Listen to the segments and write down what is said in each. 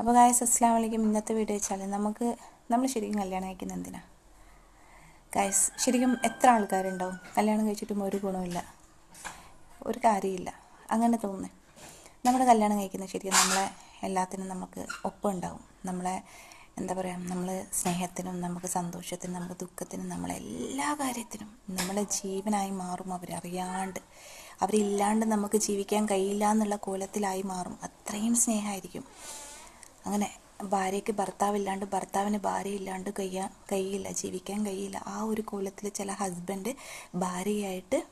അപ്പോൾ ഗായസ് അസ്ലാം വലൈക്കും ഇന്നത്തെ വീഡിയോ വെച്ചാൽ നമുക്ക് നമ്മൾ ശരിക്കും കല്യാണം കഴിക്കുന്ന എന്തിനാ? ഗായസ് ശരിക്കും എത്ര ആൾക്കാരുണ്ടാവും? കല്യാണം കഴിച്ചിട്ടും ഒരു ഗുണമില്ല ഒരു കാര്യമില്ല അങ്ങനെ തോന്നുന്നു. നമ്മുടെ കല്യാണം കഴിക്കുന്നത് ശരിക്കും നമ്മളെ എല്ലാത്തിനും നമുക്ക് ഒപ്പം ഉണ്ടാവും നമ്മളെ എന്താ പറയുക നമ്മൾ സ്നേഹത്തിനും നമുക്ക് സന്തോഷത്തിനും നമുക്ക് ദുഃഖത്തിനും നമ്മളെ എല്ലാ കാര്യത്തിനും നമ്മളെ ജീവനായി മാറും അവരറിയാണ്ട്. അവരില്ലാണ്ട് നമുക്ക് ജീവിക്കാൻ കഴിയില്ല എന്നുള്ള കോലത്തിലായി മാറും. അത്രയും സ്നേഹമായിരിക്കും. അങ്ങനെ ഭാര്യയ്ക്ക് ഭർത്താവില്ലാണ്ട് ഭർത്താവിന് ഭാര്യയില്ലാണ്ട് കഴിയാൻ കഴിയില്ല ജീവിക്കാൻ കഴിയില്ല. ആ ഒരു കോലത്തിൽ ചില ഹസ്ബൻഡ് ഭാര്യയായിട്ട്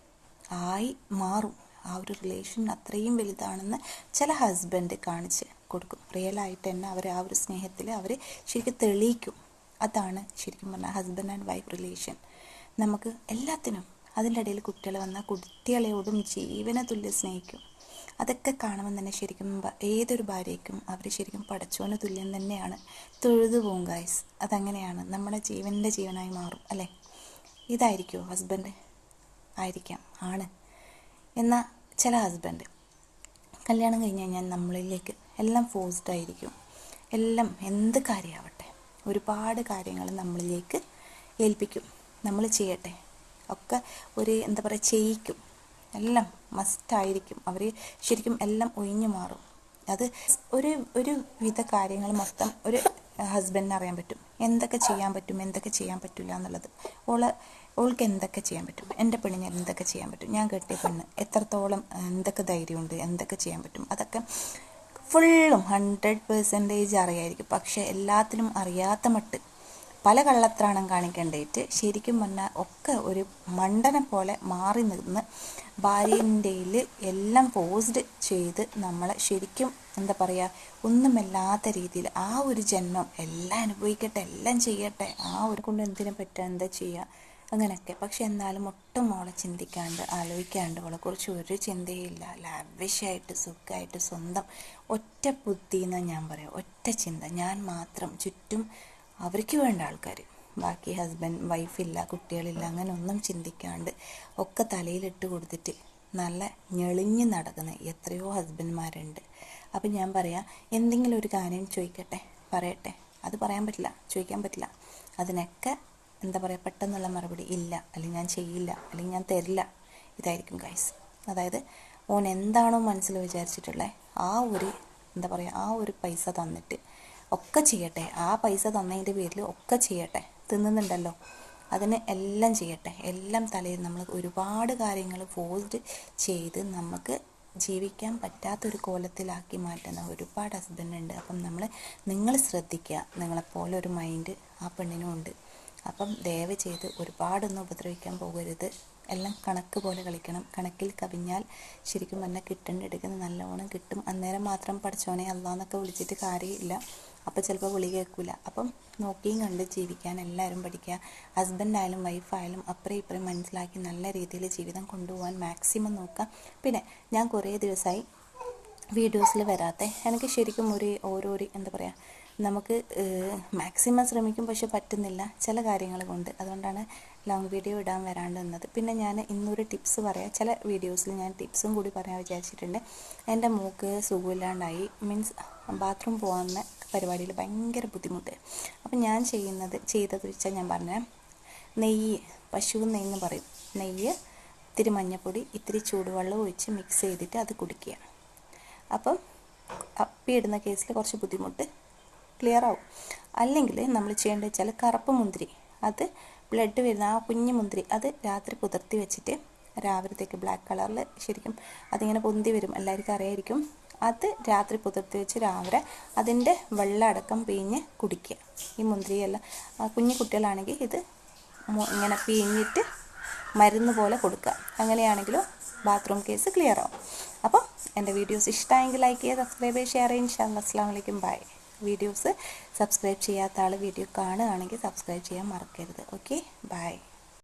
ആയി മാറും. ആ ഒരു റിലേഷൻ അത്രയും വലുതാണെന്ന് ചില ഹസ്ബൻഡ് കാണിച്ച് കൊടുക്കും. റിയലായിട്ട് തന്നെ അവർ ആ ഒരു സ്നേഹത്തിൽ അവർ ശരിക്കും തെളിയിക്കും. അതാണ് ശരിക്കും പറഞ്ഞാൽ ഹസ്ബൻഡ് ആൻഡ് വൈഫ് റിലേഷൻ നമുക്ക് എല്ലാത്തിനും അതിന്റെ ഇടയിൽ കുട്ടികൾ വന്നാൽ കുട്ടികളെയോടും ജീവന തുല്യം സ്നേഹിക്കും. അതൊക്കെ കാണുമ്പോൾ തന്നെ ശരിക്കും ഏതൊരു ഭാര്യയ്ക്കും അവർ ശരിക്കും പടച്ചോന് തുല്യം തന്നെയാണ്. തൊഴുതു പോകും ഗായ്സ് അതങ്ങനെയാണ്. നമ്മുടെ ജീവന്റെ ജീവനായി മാറും അല്ലേ? ഇതായിരിക്കുമോ ഹസ്ബൻഡ് ആയിരിക്കാം. ആണ്. എന്നാൽ ചില ഹസ്ബൻഡ് കല്യാണം കഴിഞ്ഞ് കഴിഞ്ഞാൽ നമ്മളിലേക്ക് എല്ലാം ഫോഴ്സ്ഡ് ആയിരിക്കും. എല്ലാം എന്ത് കാര്യമാവട്ടെ ഒരുപാട് കാര്യങ്ങൾ നമ്മളിലേക്ക് ഏൽപ്പിക്കും. നമ്മൾ ചെയ്യട്ടെ. ഒക്കെ ഒരു എന്താ പറയുക ചെയ്യിക്കും. എല്ലാം മസ്റ്റായിരിക്കും. അവർ ശരിക്കും എല്ലാം ഒഴിഞ്ഞു മാറും. അത് ഒരു ഒരു വിധ കാര്യങ്ങൾ മൊത്തം ഒരു ഹസ്ബൻഡിന് അറിയാൻ പറ്റും. എന്തൊക്കെ ചെയ്യാൻ പറ്റും എന്തൊക്കെ ചെയ്യാൻ പറ്റില്ല എന്നുള്ളത്. ഓൾ ഓൾക്ക് എന്തൊക്കെ ചെയ്യാൻ പറ്റും എന്റെ പെണ്ണിന് എന്തൊക്കെ ചെയ്യാൻ പറ്റും. ഞാൻ കെട്ടിയ പെണ്ണ് എത്രത്തോളം എന്തൊക്കെ ധൈര്യമുണ്ട് എന്തൊക്കെ ചെയ്യാൻ പറ്റും. അതൊക്കെ ഫുള്ളും ഹൺഡ്രഡ് പേഴ്സന്റേജ് അറിയായിരിക്കും. പക്ഷേ എല്ലാത്തിനും അറിയാത്ത മട്ട് പല കള്ളത്രാണം കാണിക്കേണ്ടേറ്റ് ശരിക്കും പറഞ്ഞാൽ ഒക്കെ ഒരു മണ്ടനെ പോലെ മാറി നിന്ന് ഭാര്യന്റെയിൽ എല്ലാം പോസ്ഡ് ചെയ്ത് നമ്മളെ ശരിക്കും എന്താ പറയുക ഒന്നുമില്ലാത്ത രീതിയിൽ ആ ഒരു ജന്മം എല്ലാം അനുഭവിക്കട്ടെ എല്ലാം ചെയ്യട്ടെ ആ ഒരു കൊണ്ട് എന്തിനെ പറ്റുക എന്താ ചെയ്യുക അങ്ങനെയൊക്കെ. പക്ഷെ എന്നാലും ഒട്ടും മോളെ ചിന്തിക്കാണ്ട് ആലോചിക്കാണ്ട് അവളെക്കുറിച്ച് ഒരു ചിന്തയില്ല. ലാവിഷായിട്ട് സുഖമായിട്ട് സ്വന്തം ഒറ്റ ബുദ്ധി എന്ന് ഞാൻ പറയാം ഒറ്റ ചിന്ത. ഞാൻ മാത്രം ചുറ്റും അവർക്ക് വേണ്ട ആൾക്കാർ ബാക്കി ഹസ്ബൻഡ് വൈഫില്ല കുട്ടികളില്ല അങ്ങനെ ഒന്നും ചിന്തിക്കാണ്ട് ഒക്കെ തലയിലിട്ട് കൊടുത്തിട്ട് നല്ല ഞെളിഞ്ഞ് നടക്കുന്ന എത്രയോ ഹസ്ബൻഡ്മാരുണ്ട് അപ്പം ഞാൻ പറയാം എന്തെങ്കിലും ഒരു കാര്യം ചോദിക്കട്ടെ? പറയട്ടെ? അത് പറയാൻ പറ്റില്ല ചോദിക്കാൻ പറ്റില്ല. അതിനൊക്കെ എന്താ പറയുക പെട്ടെന്നുള്ള മറുപടി ഇല്ല അല്ലെങ്കിൽ ഞാൻ ചെയ്യില്ല അല്ലെങ്കിൽ ഞാൻ തരില്ല. ഇതായിരിക്കും ഗൈസ് അതായത് ഓൻ എന്താണോ മനസ്സിൽ വിചാരിച്ചിട്ടുള്ളത് ആ ഒരു എന്താ പറയുക ആ ഒരു പൈസ തന്നിട്ട് ഒക്കെ ചെയ്യട്ടെ. ആ പൈസ തന്നതിന്റെ പേരിൽ ഒക്കെ ചെയ്യട്ടെ. തിന്നുന്നുണ്ടല്ലോ. അതിന് എല്ലാം ചെയ്യട്ടെ. എല്ലാം തലയിൽ നമ്മൾ ഒരുപാട് കാര്യങ്ങൾ ഫോഴ്സ്ഡ് ചെയ്ത് നമുക്ക് ജീവിക്കാൻ പറ്റാത്തൊരു കോലത്തിലാക്കി മാറ്റുന്ന ഒരുപാട് ഹസ്ബൻഡ് ഉണ്ട്. അപ്പം നമ്മൾ നിങ്ങൾ ശ്രദ്ധിക്കുക നിങ്ങളെപ്പോലെ ഒരു മൈൻഡ് ആ പെണ്ണിനും ഉണ്ട്. അപ്പം ദയവ് ചെയ്ത് ഒരുപാടൊന്നും ഉപദ്രവിക്കാൻ പോകരുത്. എല്ലാം കണക്ക് പോലെ കളിക്കണം. കണക്കിൽ കവിഞ്ഞാൽ ശരിക്കും പറഞ്ഞാൽ കിട്ടേണ്ട എടുക്കുന്ന നല്ലോണം കിട്ടും. അന്നേരം മാത്രം പഠിച്ചോനെ അല്ലാന്നൊക്കെ വിളിച്ചിട്ട് കാര്യമില്ല. അപ്പോൾ ചിലപ്പോൾ വിളി കേൾക്കില്ല അപ്പം നോക്കിയും കണ്ട് ജീവിക്കാൻ എല്ലാവരും പഠിക്കുക ഹസ്ബൻഡായാലും വൈഫായാലും അപ്പുറം ഇപ്പുറം മനസ്സിലാക്കി നല്ല രീതിയിൽ ജീവിതം കൊണ്ടുപോകാൻ മാക്സിമം നോക്കുക. പിന്നെ ഞാൻ കുറേ ദിവസമായി വീഡിയോസിൽ വരാത്ത. എനിക്ക് ശരിക്കും ഒരു ഓരോ എന്താ പറയുക നമുക്ക് മാക്സിമം ശ്രമിക്കും പക്ഷെ പറ്റുന്നില്ല ചില കാര്യങ്ങൾ കൊണ്ട്. അതുകൊണ്ടാണ് ലോങ് വീഡിയോ ഇടാൻ വരാണ്ട് നിന്നത്. പിന്നെ ഞാൻ ഇന്നൊരു ടിപ്സ് പറയാം. ചില വീഡിയോസിൽ ഞാൻ ടിപ്സും കൂടി പറയാൻ വിചാരിച്ചിട്ടുണ്ട്. എന്റെ മൂക്ക് സുഖമില്ലാണ്ടായി. മീൻസ് ബാത്റൂം പോകുന്ന പരിപാടിയിൽ ഭയങ്കര ബുദ്ധിമുട്ട്. അപ്പം ഞാൻ ചെയ്യുന്നത് ചെയ്തത് വെച്ചാൽ ഞാൻ പറഞ്ഞ. നെയ്യ് പശു നെയ്യ് എന്ന് പറയും. നെയ്യ് ഇത്തിരി മഞ്ഞൾപ്പൊടി ഇത്തിരി ചൂടുവെള്ളം ഒഴിച്ച് മിക്സ് ചെയ്തിട്ട് അത് കുടിക്കുക. അപ്പം അപ്പി ഇടുന്ന കേസിൽ കുറച്ച് ബുദ്ധിമുട്ട് ക്ലിയർ ആവും. അല്ലെങ്കിൽ നമ്മൾ ചെയ്യേണ്ടത് വെച്ചാൽ കറുപ്പ് മുന്തിരി. അത് ബ്ലഡ് വരുന്ന ആ കുഞ്ഞു മുന്തിരി അത് രാത്രി പുതിർത്തി വെച്ചിട്ട് രാവിലത്തേക്ക് ബ്ലാക്ക് കളറിൽ ശരിക്കും അതിങ്ങനെ പൊന്തി വരും. എല്ലാവർക്കും അറിയായിരിക്കും. അത് രാത്രി പുതിർത്തി വെച്ച് രാവിലെ അതിന്റെ വെള്ളം അടക്കം പിഴിഞ്ഞ് കുടിക്കുക. ഈ മുന്തിരിയെല്ലാം. ആ കുഞ്ഞു കുട്ടികളാണെങ്കിൽ ഇത് ഇങ്ങനെ പിഴിഞ്ഞിട്ട് മരുന്ന് പോലെ കൊടുക്കുക. അങ്ങനെയാണെങ്കിലും ബാത്റൂം കേസ് ക്ലിയർ ആവും. അപ്പോൾ എന്റെ വീഡിയോസ് ഇഷ്ടമായെങ്കിൽ ലൈക്ക് ചെയ്യുക സബ്സ്ക്രൈബ് ചെയ്യുക ഷെയർ ചെയ്യുക. ഇൻഷാല്ലാ അസ്സാം വലൈക്കും ബൈ വീഡിയോസ് സബ്സ്ക്രൈബ് ചെയ്യാത്ത ആൾ വീഡിയോ കാണുകയാണെങ്കിൽ സബ്സ്ക്രൈബ് ചെയ്യാൻ മറക്കരുത്. Okay bye